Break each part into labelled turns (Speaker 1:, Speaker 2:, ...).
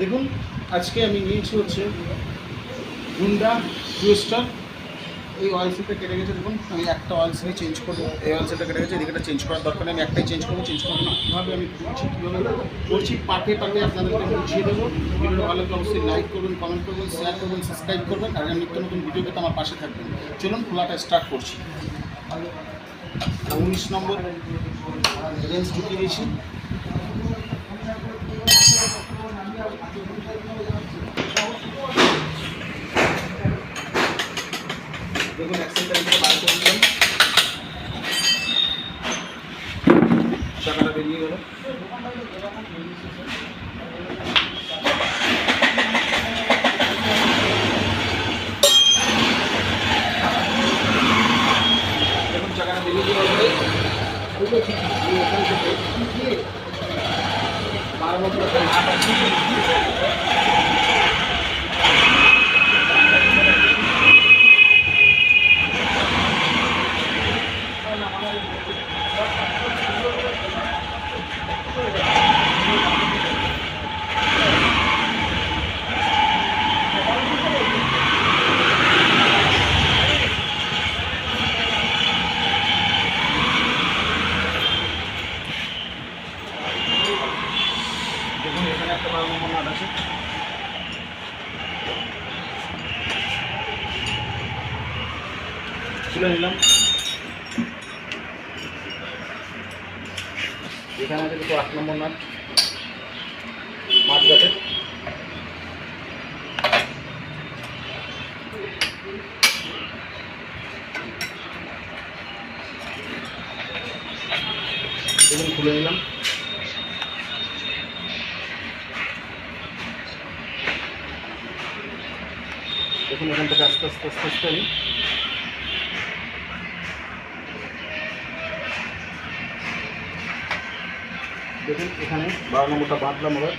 Speaker 1: দেখুন, আজকে আমি নিয়েছি হচ্ছে হুন্ডা টুয়েস্টার এই অয়েল সিলটা কেটে গেছে, দেখুন, আমি একটা অয়েল সিল চেঞ্জ করব। এই অয়েল সিলটা কেটে গেছে, এদিকে চেঞ্জ করার দরকার আমি একটাই চেঞ্জ করব চেঞ্জ করব না কীভাবে আমি করছি, কীভাবে করছি পার্টে পার্টে আপনাদেরকে বুঝিয়ে দেবো। ভিডিওটা ভালো লাগলে অবশ্যই লাইক করবেন কমেন্ট করবেন শেয়ার করবেন সাবস্ক্রাইব করবেন, আর আমি নিত্য নতুন ভিডিও পেতে আমার পাশে থাকবেন। চলুন, খোলাটা স্টার্ট করছি। উনিশ নম্বর, রেঞ্জ ঢুকিয়ে দিয়েছি। দেখুন অ্যাক্সেলটা থেকে বার করে দিলাম চাকাটা বেরিয়ে গেল দেখুন চাকাটা বেরিয়ে যাওয়ার পরে বারো বছর একটা নাট আছে দেখুন এখানে একটা বারো নম্বর নাট আছে তুলে নিলাম এখানে আছে দুটো আট নম্বর নাট। মাঠ গাছে দেখুন খুলে নিলাম। দেখুন এখান থেকে আস্তে আস্তে আস্তে আস্তে আমি দেখুন, এখানে বারো নম্বরটা বাঁধলাম আবার।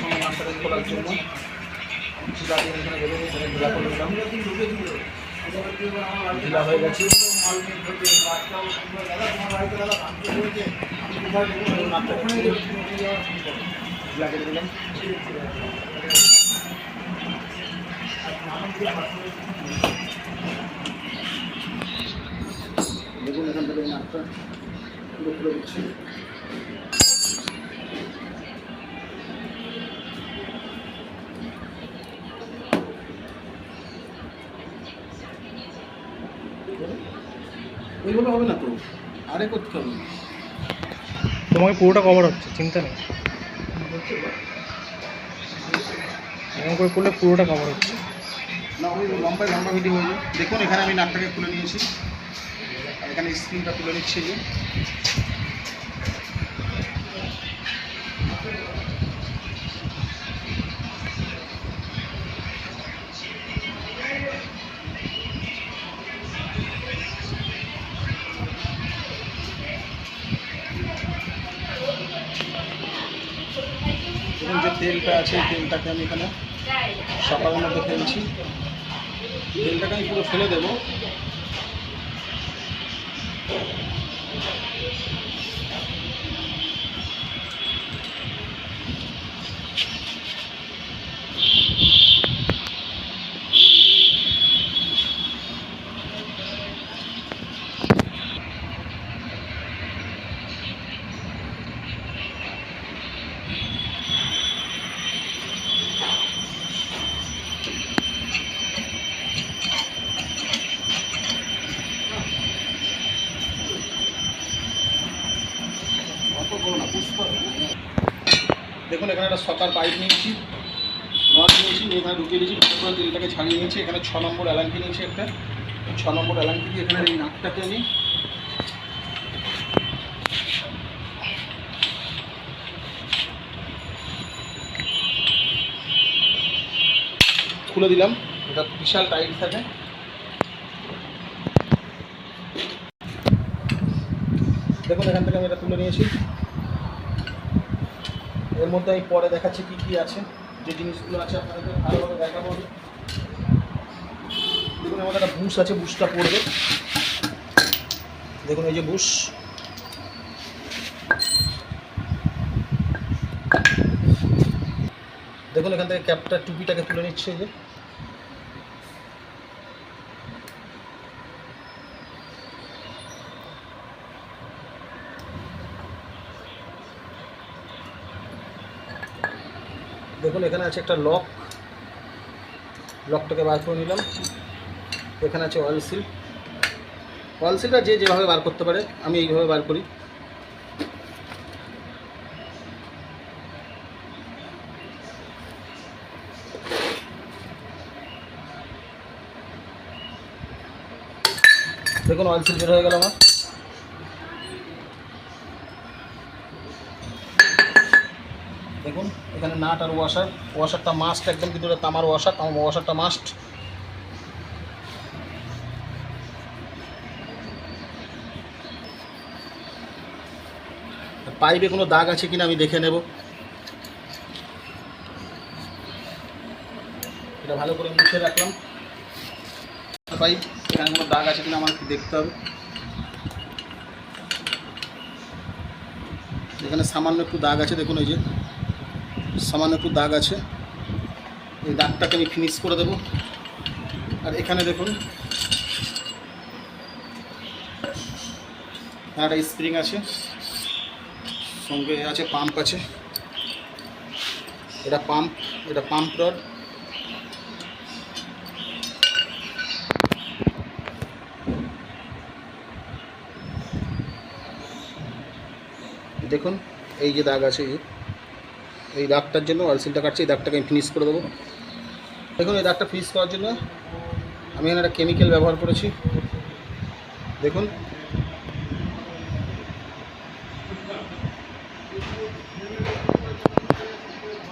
Speaker 1: নম্বর মাস্টারে খোলার জন্য দিয়ে এখানে নিয়ে সেটা ঢিলা হয়ে গেছে। দেখুন এখান থেকে নাটটা পুরো দিচ্ছি ওইভাবে হবে না তো? আরে করতে হবে।
Speaker 2: তোমাকে পুরোটা কভার হচ্ছে, চিন্তা নেই। এরকম করে করলে পুরোটা কভার হচ্ছে।
Speaker 1: না, ওই লম্বায় লম্বা ভিডিও হয়ে দেখুন, এখানে আমি নাকটাকে খুলে নিয়েছি। এখানে স্ক্রিনটা তুলে নিচ্ছি যে দেখুন আছে এই তেলটাকে আমি এখানে সকালের মধ্যে ফেলছি তেলটাকে আমি পুরো ফেলে দেবো অত বড় না বুঝতে হবে দেখুন এখানে পাইপ নিয়েছি। রড নিয়েছি নিয়ে এখানে ঢুকিয়ে দিয়েছি ঢুকে করে তেলটাকে ছাড়িয়ে নিয়েছি, এখানে ছ নম্বর অ্যালাঙ্কি নিয়েছি একটা। ছ নম্বর অ্যালাঙ্কি দিয়ে এখানে এই নাকটাকে আমি খুলে দিলাম। এটা বিশাল টাইট থাকে। দেখুন, এখান থেকে আমি এটা তুলে নিয়েছি। এর মধ্যে আমি পরে দেখাচ্ছি কি কি আছে, যে জিনিসগুলো আছে আপনাদেরকে ভালোভাবে দেখাবো। দেখুন, আমাদের একটা বুশ আছে, বুশটা পড়বে। দেখুন, এই যে বুশ। দেখুন, এখান থেকে ক্যাপটা টুপিটাকে তুলে নিচ্ছে যে দেখুন এখানে আছে একটা লক। লকটাকে বার করে নিলাম। এখানে আছে অয়েল সিল অয়েল সিলটা যে যেভাবে বার করতে পারে, আমি এইভাবে বার করি। দেখুন অয়েল সিল বের হয়ে গেল আমার দেখুন এখানে নাট আর ওয়াশার, ওয়াশারটা মাস্ট একদম কিন্তু এটা তামার ওয়াশার, তামার ওয়াশারটা মাস্ট পাইপে কোনো দাগ আছে কিনা আমি দেখে নেব। এটা ভালো করে মুছে রাখলাম। পাইপ, এখানে কোনো দাগ আছে কিনা আমার দেখতে হবে। এখানে সামান্য একটু দাগ আছে, দেখুন এই যে। সামান্য একটু দাগ আছে। এই দাগটাকে আমি ফিনিশ করে দেবো। আর এখানে দেখুন এখানে একটা স্প্রিং আছে, সঙ্গে আছে পাম্প আছে। এটা পাম্প এটা পাম্প রড দেখুন, এই যে দাগ আছে এই দাগটার জন্য অয়েল সিলটা কাটছি, এই দাগটাকে আমি ফিনিশ করে দেবো। দেখুন, এই দাগটা ফিনিশ করার জন্য আমি এখানে একটা কেমিক্যাল ব্যবহার করেছি। দেখুন।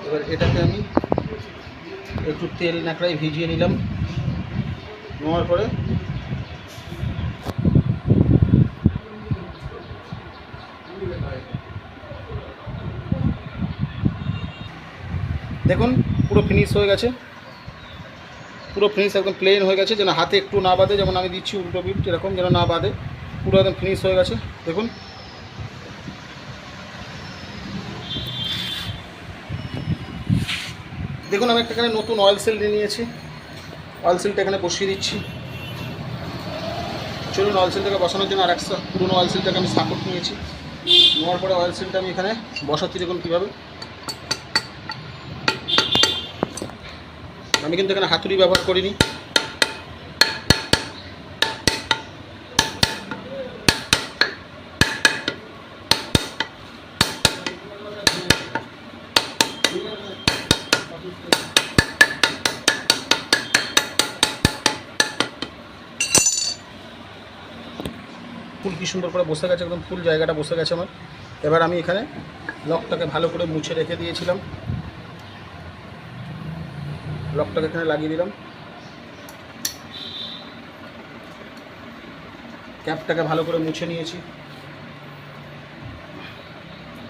Speaker 1: এবার এটাকে আমি একটু তেল ন্যাকড়ায় ভিজিয়ে নিলাম। নেওয়ার পরে দেখুন, পুরো ফিনিশ হয়ে গেছে। পুরো ফিনিশ একদম প্লেন হয়ে গেছে, যেন হাতে একটু না বাঁধে, যেমন আমি দিচ্ছি উল্টো পিঠ এরকম যেন না বাঁধে। পুরো একদম ফিনিশ হয়ে গেছে, দেখুন। দেখুন, আমি একটা এখানে নতুন অয়েল সেল নিয়ে নিয়েছি। অয়েল সেলটা এখানে বসিয়ে দিচ্ছি। চলুন অয়েল সেলটাকে বসানোর জন্য আর একটা পুরোনো অয়েল সেলটাকে আমি সাপোর্ট নিয়েছি। নেওয়ার পরে অয়েল সেলটা আমি এখানে বসাচ্ছি, দেখুন কীভাবে। আমি কিন্তু এখানে হাতুড়ি ব্যবহার করিনি। ফুল কি সুন্দর করে বসে গেছে, একদম ফুল জায়গাটা বসে গেছে আমার। এবার আমি এখানে লকটাকে ভালো করে মুছে রেখে দিয়েছিলাম। লকটাকে এখানে লাগিয়ে দিলাম। ক্যাপটাকে ভালো করে মুছে নিয়েছি।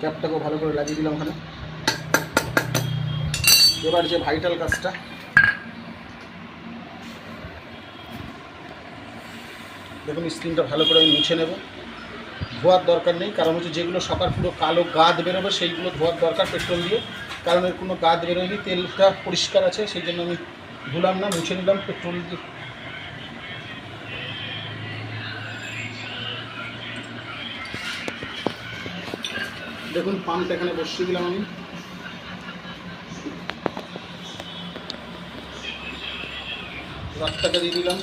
Speaker 1: ক্যাপটাকেও ভালো করে লাগিয়ে দিলাম ওখানে। এবার যে ভাইটাল কাজটা, দেখুন স্ক্রিনটা ভালো করে আমি মুছে নেব। ধোয়ার দরকার নেই, কারণ হচ্ছে যেগুলো সকাল পুরো কালো গাদ বেরোবে, সেইগুলো ধোয়ার দরকার, পেট্রোল দিয়ে। কারণ এর কোনো গাদ বেরোয়নি তেলটা পরিষ্কার আছে, সেই জন্য আমি ধুলাম না, মুছে নিলাম, পেট্রোল দেখুন পাম্পটা এখানে বসিয়ে দিলাম আমি। রথটাকে দিয়ে দিলাম।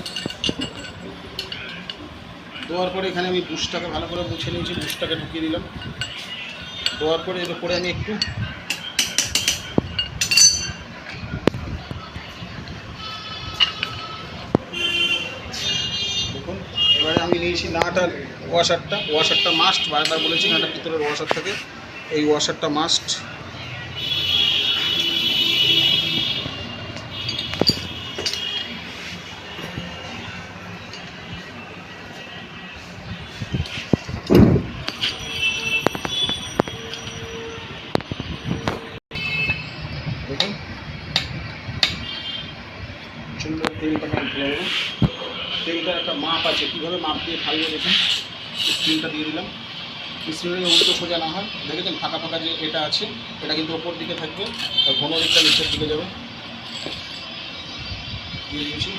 Speaker 1: দেওয়ার পরে এখানে আমি বুশটাকে ভালো করে মুছে নিয়েছি বুশটাকে ঢুকিয়ে দিলাম। দেওয়ার পরে এর উপরে আমি একটু দেখুন এবারে আমি নিয়েছি নাটার ওয়াশারটা ওয়াশারটা মাস্ট বারবার বলেছি নাটার ভিতরের ওয়াশার থাকে। এই ওয়াশারটা মাস্ট স্ক্রিনটা দিয়ে দিলাম। স্ক্রিনের উল্টো সোজা না হয়, দেখেছেন ফাঁকা ফাঁকা যে এটা আছে, এটা কিন্তু ওপর দিকে থাকবে, আর ঘন দিকটা নিচের দিকে যাবে। দিয়ে দিয়েছি।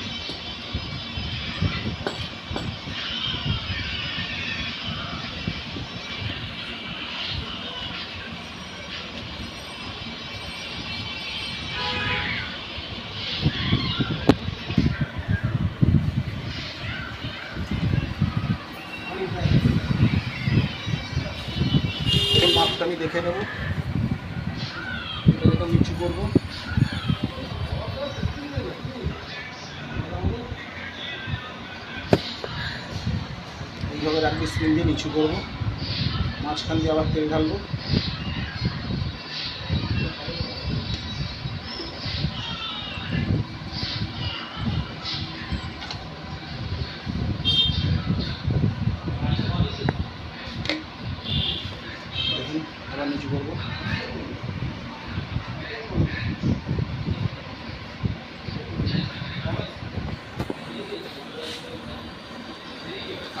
Speaker 1: দেখে নেব। এটা যখন নিচু করব। এইভাবে রাখবি স্ক্রিন দিয়ে নিচু করব। মাঝখান দিয়ে আবার তেল ঢালবো।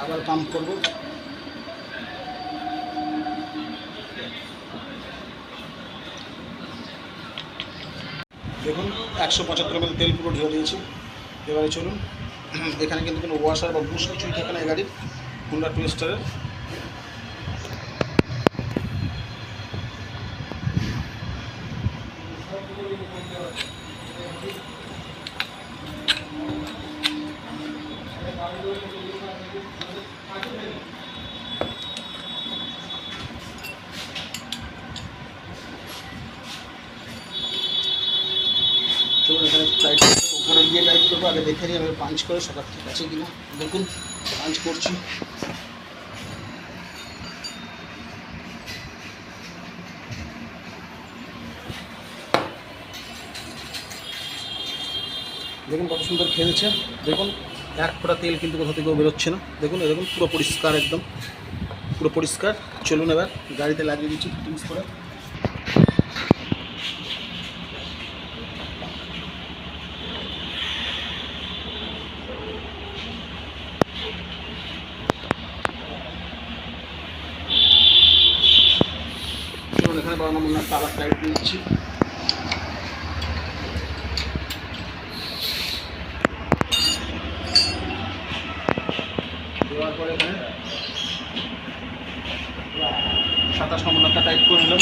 Speaker 1: আবার পাম্প করব। দেখুন, একশো পঁচাত্তর এমএল তেল পুরো ঢেলে দিয়েছি। এবারে চলুন, এখানে কিন্তু কোনো ওয়াশার বা বুশ কিছুই থাকে না গাড়ির হুন্ডা টুইস্টারের চলুন গিয়ে টাইট করব, আগে দেখে নিই আমি পাঞ্চ করে ঠিক আছে কিনা। দেখুন পাঞ্চ করছি। দেখুন কত সুন্দর খেলছে। দেখুন এক ফোটা তেল কিন্তু কোথাও থেকেও বেরোচ্ছে না। দেখুন, এরকম পুরো পরিষ্কার একদম। পুরো পরিষ্কার। চলুন এবার গাড়িতে লাগিয়ে দিচ্ছি ফিটিংস করে।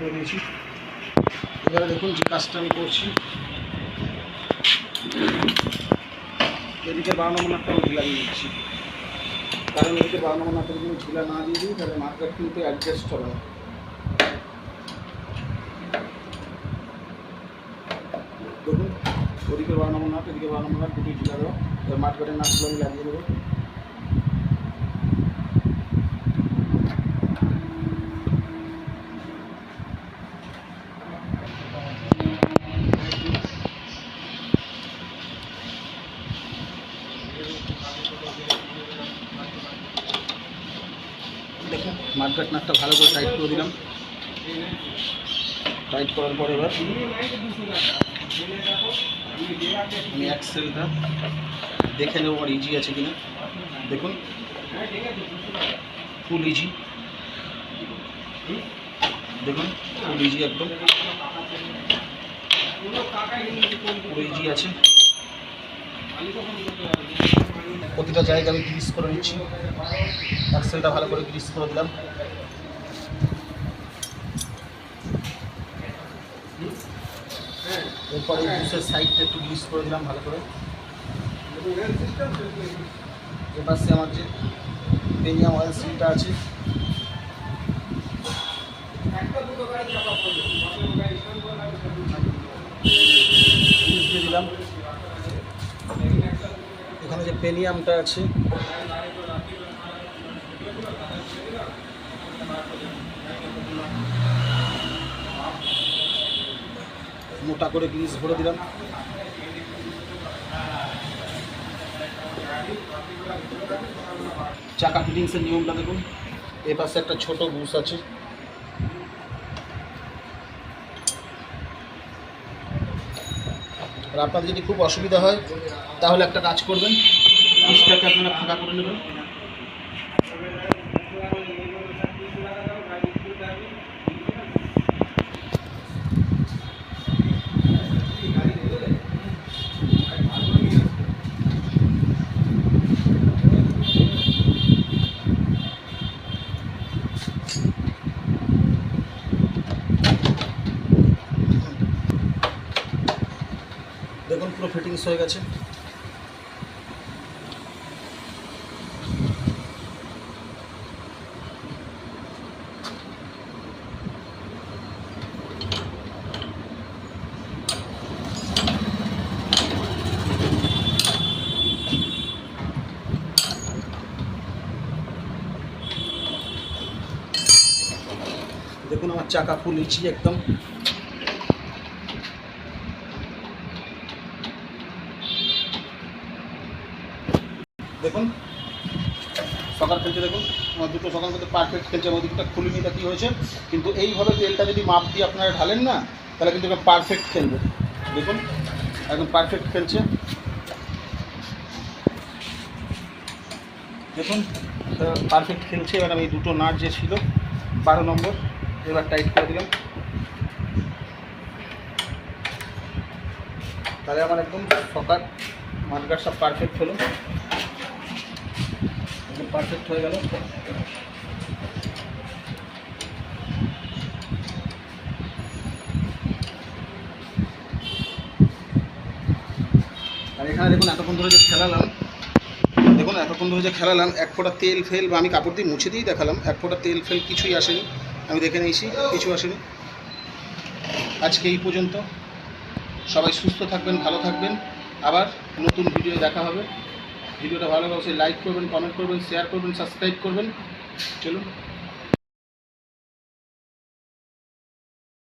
Speaker 1: করে দিয়েছি এবারে দেখুন যে কাজটা আমি করছি। এদিকে বারো নম্বর নাটটা আমি লাগিয়ে দিচ্ছি। কারণ এদিকে বারো নম্বর নাটটা যদি ঝুলা না দিয়ে দিই, তাহলে মার্কেট কিন্তু অ্যাডজাস্ট হবে না। দেখুন, ওদিকে বারো নম্বর নাট এদিকে বারো নম্বর নাট দুটি দেবো এবার মার্কেটের নাটগুলো আমি লাগিয়ে দেবো দেখুন মার্কেট নাটটা ভালো করে দিলাম। টাইট করার পরে এবার আমি অ্যাক্সেলটা দেখে নেব আমার ইজি আছে কিনা। দেখুন। ফুল ইজি দেখুন ফুল ইজি একদম। পুরো ইজি আছে। প্রতিটা জায়গায় আমি গ্রিস করে নিচ্ছি। অ্যাক্সেলটা ভালো করে গ্রিস করে দিলাম। এরপরে বুসের সাইডটা একটু গ্রিস করে দিলাম ভালো করে। এবার সে আমার যে পেনিয়াম অয়েল সিলটা আছে। দিলাম। এখানে যে পেনিয়ামটা আছে মোটা করে গ্রিস ভরে দিলাম। চাকা ফিটিংসের নিয়মটা দেখুন। এ পাশে একটা ছোট বুস আছে। আর আপনাদের যদি খুব অসুবিধা হয়, তাহলে একটা কাজ করবেন। বুসটাকে আপনারা ফাঁকা করে নেবেন। দেখুন পুরো ফিটিংস হয়ে গেছে। দেখুন আমার চাকা ফুল ইচ্ছি একদম। দেখুন, সকাল খেলছে দেখুন আমার দুটো সকাল মধ্যে পারফেক্ট খেলছে, আমার দিকটা খুলিনি তা কী হয়েছে, কিন্তু এইভাবে তেলটা যদি মাপ দিয়ে আপনারা ঢালেন না, তাহলে কিন্তু পারফেক্ট খেলবে। দেখুন, একদম পারফেক্ট খেলছে। দেখুন পারফেক্ট খেলছে, এবার আমি দুটো নাট যে ছিল, বারো নম্বর, এবার টাইট করে দিলাম। তাহলে আমার একদম সকাল মাঠগাট সব পারফেক্ট হলো। একদম পারফেক্ট হয়ে গেল। আর এখানে দেখুন এতক্ষণ ধরে যে খেলালাম, দেখুন এতক্ষণ ধরে যে খেলালাম, এক ফোঁটা তেল, ফেল বা আমি কাপড় দিয়ে মুছে দিয়েই দেখালাম, এক ফোঁটা তেল, ফেল কিছুই আসেনি। আমি দেখে নিয়েছি, কিছু আসেনি। আজকে এই পর্যন্ত। সবাই সুস্থ থাকবেন, ভালো থাকবেন। আবার নতুন ভিডিও দেখা হবে। ভিডিওটা ভালো লাগলে লাইক করবেন কমেন্ট করবেন শেয়ার করবেন সাবস্ক্রাইব করবেন। চলুন।